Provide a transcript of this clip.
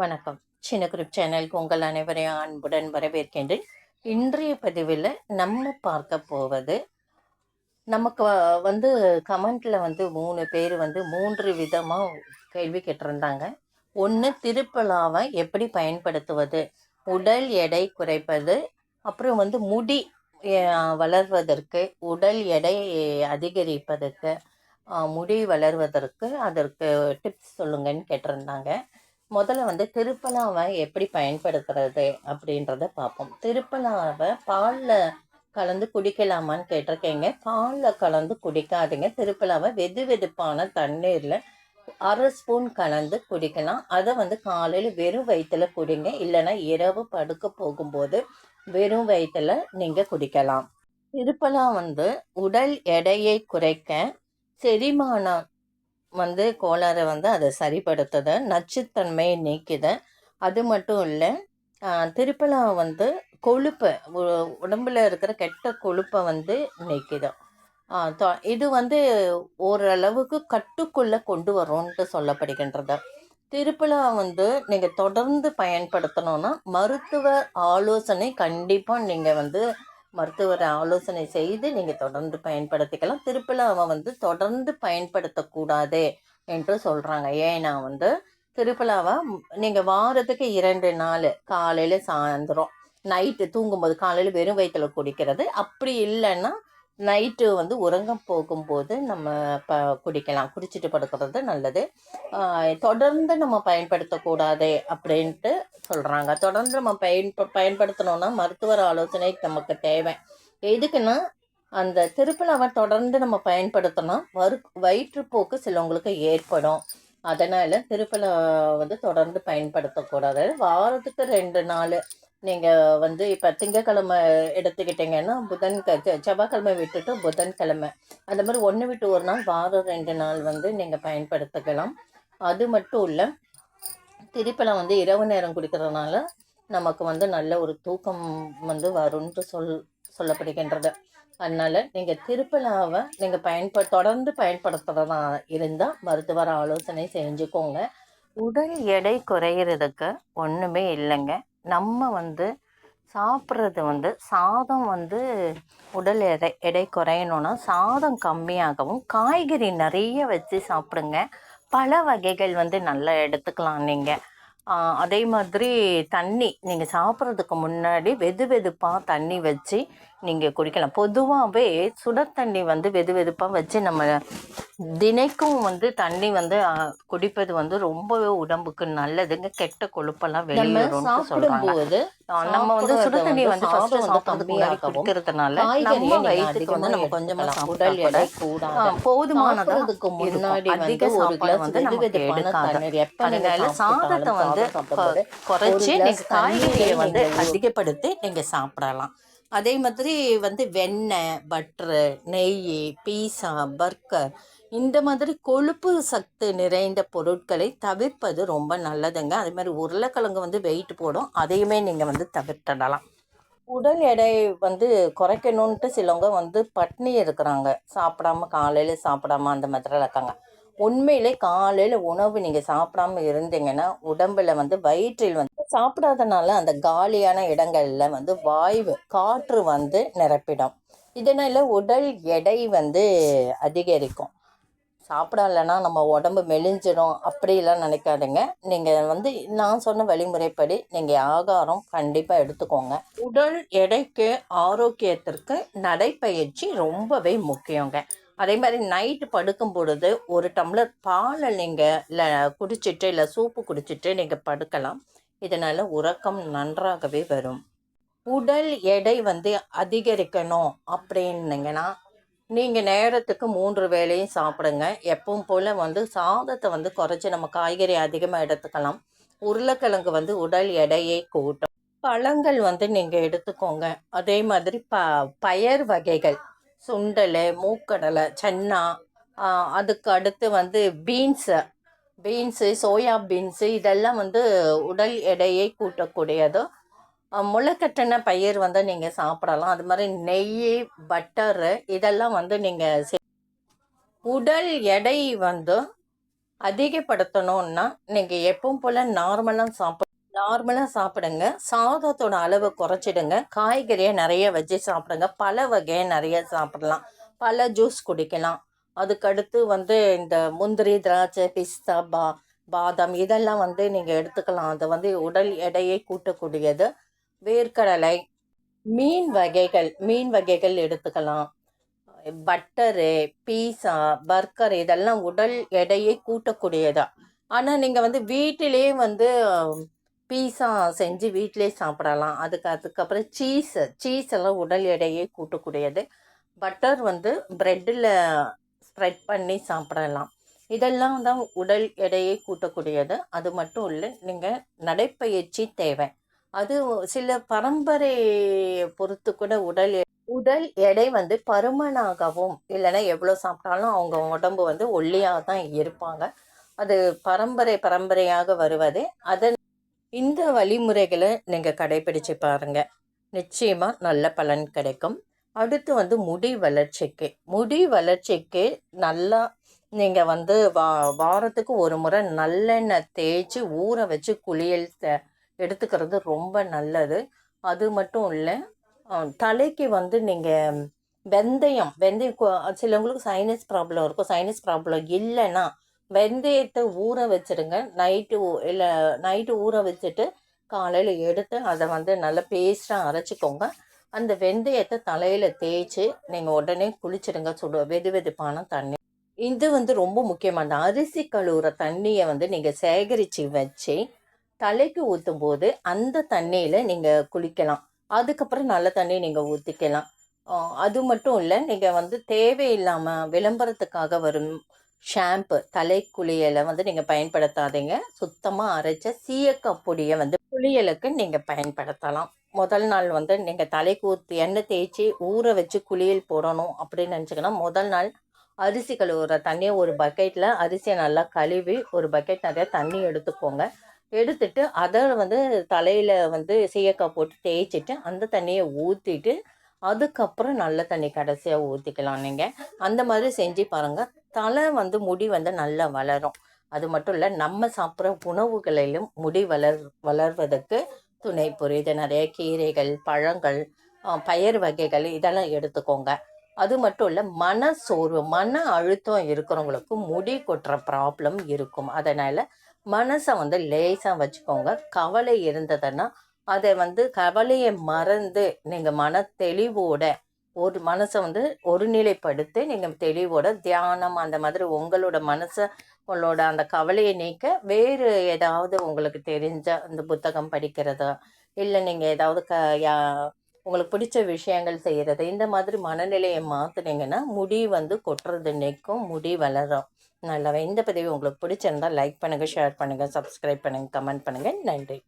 வணக்கம். சின்ன குரூப் சேனலுக்கு உங்கள் அனைவரையும் அன்புடன் வரவேற்கின்றேன். இன்றைய பதிவில் நம்ம பார்க்க போவது நமக்கு வந்து கமெண்டில் வந்து மூணு பேர் வந்து மூன்று விதமாக கேள்வி கேட்டிருந்தாங்க. ஒன்று திருப்பலாவை எப்படி பயன்படுத்துவது? உடல் எடை குறைப்பது அப்புறம் வந்து முடி வளர்வதற்கு உடல் எடை அதிகரிப்பதற்கு முடி வளர்வதற்கு அதற்கு டிப்ஸ் சொல்லுங்கன்னு கேட்டிருந்தாங்க. முதல்ல வந்து திருப்பலாவை எப்படி பயன்படுத்துறது அப்படின்றத பார்ப்போம். திருப்பலாவை பாலில் கலந்து குடிக்கலாமான்னு கேட்டிருக்கீங்க. பாலில் கலந்து குடிக்காதீங்க. திருப்பலாவை வெது வெதுப்பான தண்ணீரில் அரை ஸ்பூன் கலந்து குடிக்கலாம். அதை வந்து காலையில் வெறும் வயிற்றில் குடிங்க. இல்லைன்னா இரவு படுக்க போகும்போது வெறும் வயிற்றுல நீங்கள் குடிக்கலாம். திருப்பலா வந்து உடல் எடையை குறைக்க செரிமானம் வந்து கோளாறை வந்து அதை சரிப்படுத்துத நச்சுத்தன்மையை நீக்குது. அது மட்டும் இல்லை திருப்பலா வந்து கொழுப்பை உடம்புல இருக்கிற கெட்ட கொழுப்பை வந்து நீக்குது. இது வந்து ஓரளவுக்கு கட்டுக்குள்ளே கொண்டு வரும்ன்ட்டு சொல்லப்படுகின்றது. திருப்பலா வந்து நீங்கள் தொடர்ந்து பயன்படுத்தணும்னா மருத்துவ ஆலோசனை கண்டிப்பாக நீங்கள் வந்து மருத்துவர் ஆலோசனை செய்து நீங்கள் தொடர்ந்து பயன்படுத்திக்கலாம். திருப்பலாவை வந்து தொடர்ந்து பயன்படுத்தக்கூடாது என்று சொல்கிறாங்க ஏன்னா வந்து திருப்பலாவை நீங்கள் வாரத்துக்கு இரண்டு நாள் காலையில் சாயந்தரம் நைட்டு தூங்கும்போது காலையில் வெறும் வயிற்றுல குடிக்கிறது. அப்படி இல்லைன்னா நைட்டு வந்து உறங்க போகும்போது நம்ம ப குடிக்கலாம். குடிச்சிட்டு படுக்கிறது நல்லது. தொடர்ந்து நம்ம பயன்படுத்தக்கூடாது அப்படின்ட்டு சொல்கிறாங்க தொடர்ந்து நம்ம பயன்ப பயன்படுத்தணும்னா மருத்துவர் ஆலோசனை நமக்கு தேவை. எதுக்குன்னா அந்த திருப்பலாவை தொடர்ந்து நம்ம பயன்படுத்தணும் வரு வயிற்றுப்போக்கு சிலவங்களுக்கு ஏற்படும். அதனால் திருப்பலை வந்து தொடர்ந்து பயன்படுத்தக்கூடாது. வாரத்துக்கு ரெண்டு நாள் நீங்கள் வந்து இப்போ திங்கக்கிழமை எடுத்துக்கிட்டிங்கன்னா புதன் க- செவ்வாய்க்கிழமை விட்டுட்டு புதன்கிழமை. அந்த மாதிரி ஒன்று விட்டு ஒரு நாள் வாரம் ரெண்டு நாள் வந்து நீங்கள் பயன்படுத்திக்கலாம். அது மட்டும் இல்லை திருப்பலம் வந்து இரவு நேரம் குடிக்கிறதுனால நமக்கு வந்து நல்ல ஒரு தூக்கம் வந்து வரும்ன்ட்டு சொல் சொல்லப்படுகின்றது. அதனால் நீங்கள் திருப்பலாவை நீங்கள் பயன்ப தொடர்ந்து பயன்படுத்துகிறதா இருந்தால் மருத்துவர் ஆலோசனை செஞ்சுக்கோங்க. உடல் எடை குறையிறதுக்கு ஒன்றுமே இல்லைங்க. நம்ம வந்து சாப்பிட்றது வந்து சாதம் வந்து உடல் எடை எடை குறையணும்னா சாதம் கம்மியாகவும் காய்கறி நிறைய வச்சு சாப்பிடுங்க. பல வகைகள் வந்து நல்லா எடுத்துக்கலாம் நீங்கள் அதே மாதிரி தண்ணி நீங்கள் சாப்பிட்றதுக்கு முன்னாடி வெது வெதுப்பாக தண்ணி வச்சு நீங்கள் குடிக்கலாம். பொதுவாகவே சுட தண்ணி வந்து வெது வெதுப்பாக வச்சு நம்ம தினைக்கும் வந்து தண்ணி வந்து குடிப்பது வந்து ரொம்பவே உடம்புக்கு நல்லதுங்க. கெட்ட கொழுப்பெல்லாம் சொல்கிறாங்க சாப்பிடும்போது நம்ம வந்து சுட தண்ணி வந்து ஃபர்ஸ்ட் முன்னாடி குடிக்கிறதுனால நம்ம வயிற்றுக்கு வந்து நம்ம கொஞ்சமா உடல் எடை போதுமானதா முன்னாடி. அதிக சாப்பாடு வந்து நமக்கு எடுக்காது. அதனால சாதத்தை வந்து குறைச்சி நீங்க காய்கறியை வந்து அதிகப்படுத்தி நீங்க சாப்பிடலாம். அதே மாதிரி வந்து வெண்ணெய் பட்டரு நெய் பீஸா பர்கர் இந்த மாதிரி கொழுப்பு சத்து நிறைந்த பொருட்களை தவிர்ப்பது ரொம்ப நல்லதுங்க. அதே மாதிரி உருளைக்கிழங்கு வந்து வெயிட் போடும். அதையுமே நீங்கள் வந்து தவிர்த்திடலாம். உடல் எடை வந்து குறைக்கணுன்ட்டு சிலவங்க வந்து பட்னி இருக்கிறாங்க சாப்பிடாம காலையில் சாப்பிடாம அந்த மாதிரிலாம் இருக்காங்க. உண்மையிலே காலையில் உணவு நீங்கள் சாப்பிடாம இருந்தீங்கன்னா உடம்புல வந்து வயிற்றில் வந்து சாப்பிடாதனால அந்த காலியான இடங்களில் வந்து வாய்வு காற்று வந்து நிரப்பிடும். இதனால உடல் எடை வந்து அதிகரிக்கும். சாப்பிடலைன்னா நம்ம உடம்பு மெலிஞ்சிடும் அப்படிலாம் நினைக்காதுங்க. நீங்கள் வந்து நான் சொன்ன வழிமுறைப்படி நீங்கள் ஆகாரம் கண்டிப்பாக எடுத்துக்கோங்க. உடல் எடைக்கு ஆரோக்கியத்திற்கு நடைப்பயிற்சி ரொம்பவே முக்கியங்க. அதே மாதிரி நைட்டு படுக்கும் பொழுது ஒரு டம்ளர் பாலை நீங்கள் இல்லை குடிச்சிட்டு இல்லை சூப்பு குடிச்சிட்டு நீங்கள் படுக்கலாம். இதனால் உறக்கம் நன்றாகவே வரும். உடல் எடை வந்து அதிகரிக்கணும் அப்படின்னீங்கன்னா நீங்கள் நேரத்துக்கு மூன்று வேளையும் சாப்பிடுங்க. எப்பவும் போல் வந்து சாதத்தை வந்து குறைச்சி நம்ம காய்கறி அதிகமாக எடுத்துக்கலாம். உருளைக்கிழங்கு வந்து உடல் எடையை கூட்டும். பழங்கள் வந்து நீங்கள் எடுத்துக்கோங்க. அதே மாதிரி ப பயர் வகைகள். சுண்டல் மூக்கடலை சன்னா அதுக்கு அடுத்து வந்து பீன்ஸு. பீன்ஸு சோயா பீன்ஸு இதெல்லாம் வந்து உடல் எடையை கூட்டக்கூடியது. முளைக்கட்டின பயிர் வந்து நீங்கள் சாப்பிடலாம். அது மாதிரி நெய் பட்டரு இதெல்லாம் வந்து நீங்கள் உடல் எடை வந்து அதிகப்படுத்தணும்னா நீங்கள் எப்பவும் போல் நார்மலாக சாப்பிட நார்மலாக சாப்பிடுங்க. சாதத்தோட அளவை குறைச்சிடுங்க. காய்கறியை நிறைய வச்சு சாப்பிடுங்க. பல வகையை நிறைய சாப்பிடலாம். பல ஜூஸ் குடிக்கலாம். அதுக்கடுத்து வந்து இந்த முந்திரி திராட்சை பிஸ்தா பா பாதாம் இதெல்லாம் வந்து நீங்கள் எடுத்துக்கலாம். அது வந்து உடல் எடையை கூட்டக்கூடியது. வேர்க்கடலை மீன் வகைகள் மீன் வகைகள் எடுத்துக்கலாம். பட்டரு பீஸா பர்கர் இதெல்லாம் உடல் எடையை கூட்டக்கூடியதா. ஆனால் நீங்கள் வந்து வீட்டிலே வந்து பீஸா செஞ்சு வீட்டிலே சாப்பிடலாம். அதுக்கு அதுக்கப்புறம் சீஸ் சீஸ் எல்லாம் உடல் எடையை கூட்டக்கூடியது. பட்டர் வந்து ப்ரெட்டில் ஸ்ப்ரெட் பண்ணி சாப்பிடலாம். இதெல்லாம் தான் உடல் எடையை கூட்டக்கூடியது. அது மட்டும் இல்லை நீங்கள் நடைப்பயிற்சி தேவை. அது சில பரம்பரை பொறுத்து கூட உடல் உடல் எடை வந்து பருமனாகவும் இல்லைன்னா எவ்வளோ சாப்பிட்டாலும் அவங்க உடம்பு வந்து ஒல்லியாக தான் இருப்பாங்க. அது பரம்பரை பரம்பரையாக வருவது. அதன் இந்த வழிமுறைகளை நீங்கள் கடைபிடிச்சு பாருங்க. நிச்சயமாக நல்ல பலன் கிடைக்கும். அடுத்து வந்து முடி வளர்ச்சிக்கு. முடி வளர்ச்சிக்கு நல்லா நீங்கள் வந்து வா வாரத்துக்கு ஒரு முறை நல்லெண்ணெய் தேய்ச்சி ஊற வச்சு குளியல் எடுத்துக்கிறது ரொம்ப நல்லது. அது மட்டும் இல்லை தலைக்கு வந்து நீங்கள் வெந்தயம் வெந்தயம் சிலவங்களுக்கு சைனஸ் ப்ராப்ளம் இருக்கும். சைனஸ் ப்ராப்ளம் இல்லைன்னா வெந்தயத்தை ஊற வச்சுடுங்க. நைட்டு இல்லை நைட்டு ஊற வச்சுட்டு காலையில் எடுத்து அதை வந்து நல்லா பேஸ்ட்டாக அரைச்சிக்கோங்க. அந்த வெந்தயத்தை தலையில் தேய்ச்சி நீங்கள் உடனே குளிச்சிடுங்க. சுடு வெது வெதுப்பான தண்ணி. இது வந்து ரொம்ப முக்கியமான அரிசி கழுவுற தண்ணியை வந்து நீங்கள் சேகரித்து வச்சு தலைக்கு ஊற்றும் போது அந்த தண்ணியில் நீங்கள் குளிக்கலாம். அதுக்கப்புறம் நல்ல தண்ணி நீங்கள் ஊற்றிக்கலாம் அது மட்டும் இல்லை நீங்கள் வந்து தேவையில்லாமல் விளம்பரத்துக்காக வரும் ஷாம்பு தலை குளியலை வந்து நீங்கள் பயன்படுத்தாதீங்க. சுத்தமாக அரைச்ச சீயக்காய் பொடியை வந்து குளியலுக்கு நீங்கள் பயன்படுத்தலாம். முதல் நாள் வந்து நீங்கள் தலைக்கு ஊற்றி எண்ணெய் தேய்ச்சி ஊற வச்சு குளியல் போடணும் அப்படின்னு நினச்சிங்கன்னா முதல் நாள் அரிசி கழுவுற தண்ணியை ஒரு பக்கெட்டில் அரிசியை நல்லா கழுவி ஒரு பக்கெட் நிறையா தண்ணி எடுத்துக்கோங்க. எடுத்துட்டு அதை வந்து தலையில் வந்து சீயக்காய் போட்டு தேய்ச்சிட்டு அந்த தண்ணியை ஊற்றிட்டு அதுக்கப்புறம் நல்ல தண்ணி கடைசியாக ஊற்றிக்கலாம் நீங்கள் அந்த மாதிரி செஞ்சு பாருங்கள் தலை வந்து முடி வந்து நல்லா வளரும். அது மட்டும் இல்லை நம்ம சாப்பிட்ற உணவுகளிலும் முடி வளர் வளர்வதற்கு துணை புரியுது. நிறைய கீரைகள் பழங்கள் பயிர் வகைகள் இதெல்லாம் எடுத்துக்கோங்க. அது மட்டும் இல்லை மன சோர்வு மன அழுத்தம் இருக்கிறவங்களுக்கு முடி கொட்டுற ப்ராப்ளம் இருக்கும். அதனால் மனசை வந்து லேசாக வச்சுக்கோங்க. கவலை இருந்ததுன்னா அதை வந்து கவலையை மறந்து நீங்கள் மன தெளிவோட ஒரு மனசை வந்து ஒருநிலைப்படுத்தி நீங்கள் தெளிவோட தியானம் அந்த மாதிரி உங்களோட மனசை உங்களோட அந்த கவலையை நீக்க வேறு ஏதாவது உங்களுக்கு தெரிஞ்ச அந்த புத்தகம் படிக்கிறதா இல்லை நீங்கள் ஏதாவது க யா- உங்களுக்கு பிடிச்ச விஷயங்கள் செய்கிறது இந்த மாதிரி மனநிலையை மாற்றுனீங்கன்னா முடி வந்து கொட்டுறது நிற்கும் முடி வளரும். நல்லாவே இந்த பதிவு உங்களுக்கு பிடிச்சிருந்தா லைக் பண்ணுங்கள் ஷேர் பண்ணுங்கள் சப்ஸ்கிரைப் பண்ணுங்கள் கமெண்ட் பண்ணுங்கள் நன்றி.